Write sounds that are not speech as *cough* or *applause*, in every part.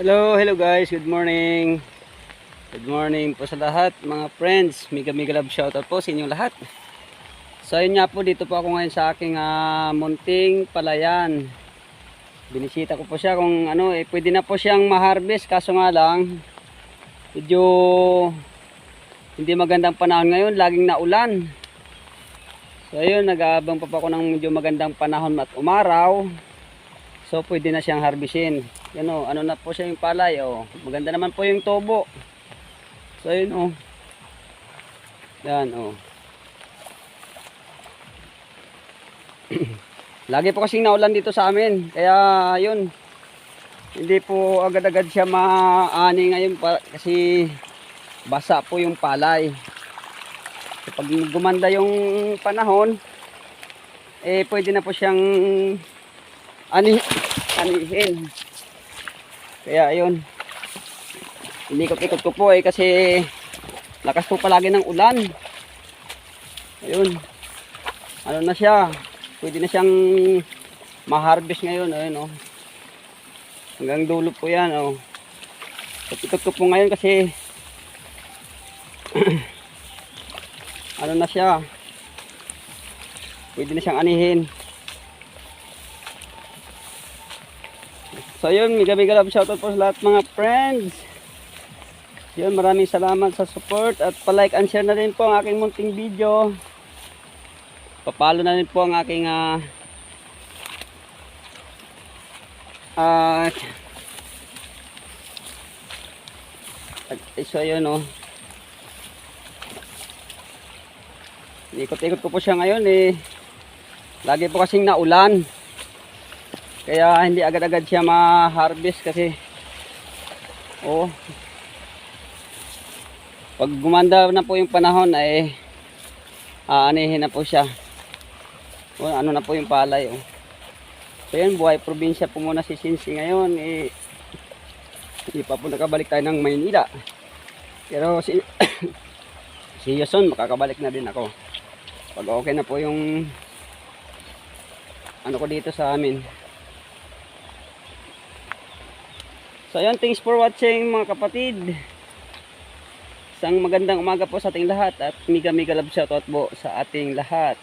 Hello, hello guys. Good morning. Good morning po sa lahat, mga friends. Mega mega love shoutout po sa inyong lahat. So ayun nga po, dito po ako ngayon sa aking ah, munting palayan. Binisita ko po siya kung ano, eh, pwede na po siyang ma-harvest. Kaso nga lang, medyo hindi magandang panahon ngayon. Laging naulan. So ayun, nag-aabang pa po ako ng medyo magandang panahon at umaraw. So pwede na siyang harbisin. Yan o, ano na po siya yung palay o. Maganda naman po yung tobo. So yun o. Yan o. *clears throat* Lagi po kasing naulan dito sa amin. Kaya yun. Hindi po agad-agad siya maani ngayon kasi basa po yung palay. So, pag gumanda yung panahon, eh pwede na po siyang ani anihin. Kaya ayun. Inikot-ikot ko po eh kasi lakas po palagi ng ulan. Ayun. Ano na siya? Pwede na siyang ma-harvest ngayon. Ayun oh. Hanggang dulo po yan oh. Ikot ko po ngayon kasi *clears throat* ano na siya? Pwede na siyang anihin. So yun, mega love shoutout po sa lahat mga friends. Yun, maraming salamat sa support at pa-like and share na rin po ang aking munting video. Papalo na rin po ang aking ah ah uh, so yun oh. Ikot-ikot ko po siya ngayon eh. Lagi po kasing naulan. Kaya hindi agad-agad siya ma-harvest kasi oh pag gumanda na po yung panahon ay aanihin na po siya. O, ano na po yung palay oh. So yun, buhay probinsya po muna si Sinsi ngayon eh hindi pa po nakabalik tayo ng Maynila. Pero si *coughs* si Yason makakabalik na din ako. Pag okay na po yung ano ko dito sa amin. So ayun, thanks for watching mga kapatid. Isang magandang umaga po sa ating lahat at mega mega love shoutout po sa ating lahat.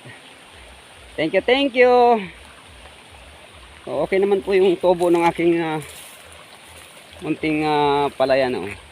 Thank you, thank you. Okay naman po yung tubo ng aking uh, munting uh, palayan. Oh.